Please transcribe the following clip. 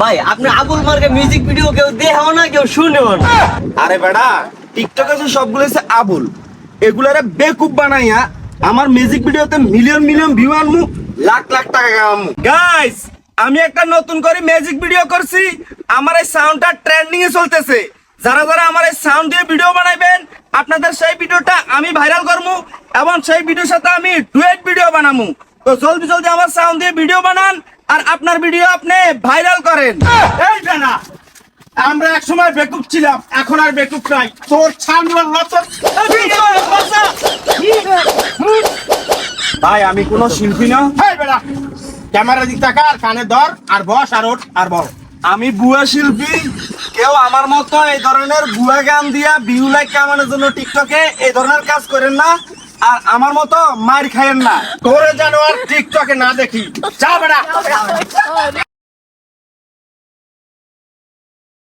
ভাই, আপনি আবুল মার্কে মিউজিক ভিডিও কেউ দেখেও না, কেউ শুনেও না। আরে বেড়া টিকটকে আছে সবগুলো হচ্ছে আবুল, এগুলারে বেকুব বানাইয়া আমার মিউজিক ভিডিওতে মিলিয়ন মিলিয়ন ভিউ আনমু, লাখ লাখ টাকা কামামু। গাইস আমি একটা নতুন করে মিউজিক ভিডিও করছি। আমার এই সাউন্ডটা ট্রেন্ডিং এ চলতেছে। যারা যারা আমার এই সাউন্ড দিয়ে ভিডিও বানাইবেন, আপনাদের সেই ভিডিওটা আমি ভাইরাল করমু এবং সেই ভিডিওর সাথে আমি ডুয়েট ভিডিও বানামু। তো জলদি জলদি আমার সাউন্ড দিয়ে ভিডিও বানান। আর আপনার ভিডিও আপনি ভাইরাল করেন। এই জানা আমরা এক সময় বেকুব ছিলাম এখন আর বেকুব নাই। তোর ভাই আমি কোনো শিল্পী না। ক্যামেরা দিক টাকা আর কানে ধর আর বস আর ওঠ আর বল। আমি বুয়া শিল্পী। কেউ আমার মতো এই ধরনের বুয়া গান দিয়া বিহু লাইক কামানোর জন্য টিকটকে এই ধরনের কাজ করেন না। আর আমার মতো মার খাইয়েন না। তোরে জানো আর টিকটকে না দেখি। যা বেড়া।